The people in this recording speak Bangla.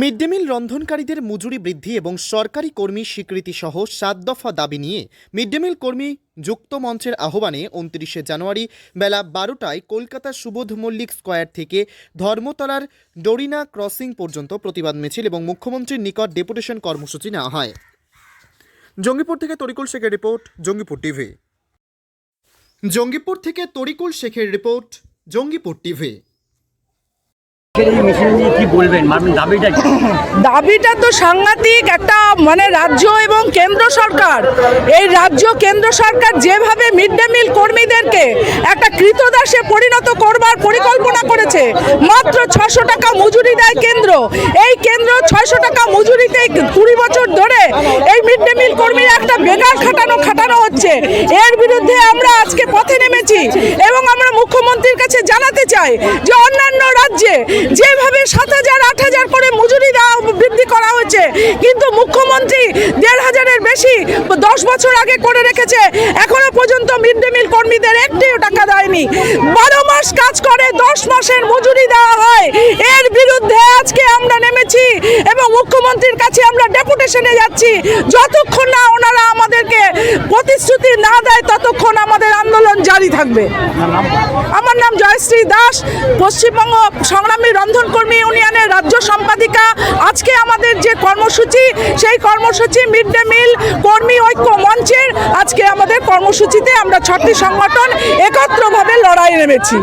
মিড ডে মিল রন্ধনকারীদের মজুরি বৃদ্ধি এবং সরকারি কর্মী স্বীকৃতি সহ সাত দফা দাবি নিয়ে মিড ডে মিল কর্মী যুক্ত মঞ্চের আহ্বানে উনত্রিশে জানুয়ারি বেলা বারোটায় কলকাতা সুবোধ মল্লিক স্কোয়ার থেকে ধর্মতলার ডরিনা ক্রসিং পর্যন্ত প্রতিবাদ মিছিল এবং মুখ্যমন্ত্রীর নিকট ডেপুটেশন কর্মসূচি নেওয়া হয়। জঙ্গিপুর থেকে তরিকুল শেখের রিপোর্ট, জঙ্গিপুর টিভি। জঙ্গিপুর থেকে তরিকুল শেখের রিপোর্ট, জঙ্গিপুর টিভি। দাবিটা তো সাংঘাতিক, একটা মানে রাজ্য এবং কেন্দ্র সরকার। এই রাজ্য, কেন্দ্র সরকার যেভাবে মিড ডে মিল কর্মীদেরকে একটা কৃতদাসে পরিণত করবার পরিকল্পনা করেছে, মাত্র ছশো টাকা মজুরি দেয় কেন্দ্র। এই কেন্দ্র ছয়শো টাকা মজুরিতে কুড়ি বছর ধরে এই মিড ডে মিল কর্মীরা একটা বেকার খাটানো খাটানো হচ্ছে। এর বিরুদ্ধে আমরা আজকে পথে নেমেছি এবং আমরা মুখ্যমন্ত্রীর কাছে জানাতে চাই যে অন্যান্য রাজ্যে যেভাবে সাত হাজার, আট হাজার করে মজুরি দেওয়া বৃদ্ধি করা হয়েছে, কিন্তু মুখ্যমন্ত্রী দেড় হাজারের বেশি দশ বছর আগে করে রেখেছে। এখনও পর্যন্ত মিড ডে মিল কর্মীদের একটিও টাকা দেয়নি। বারো মাস কাজ করে, দশ মাসের মজুরি দেওয়া হয়। এর বিরুদ্ধে আজকে আমরা নেমেছি এবং মুখ্যমন্ত্রীর কাছে আমরা ডেপুটেশনে যাচ্ছি। যতক্ষণ না ওনারা আমাদেরকে প্রতিশ্রুতি না দেয়, ততক্ষণ আমাদের জারি থাকবে। আমার নাম জয়শ্রী দাস, পশ্চিমবঙ্গ সংগ্রামী রন্ধনকর্মী ইউনিয়নের রাজ্য সম্পাদিকা। আজকে আমাদের যে কর্মসূচি, সেই কর্মসূচি মিড ডে মিল, কর্মী ঐক্য মঞ্চের আজকে আমাদের কর্মসূচিতে আমরা ছটি সংগঠন একত্রভাবে লড়াই নেমেছি।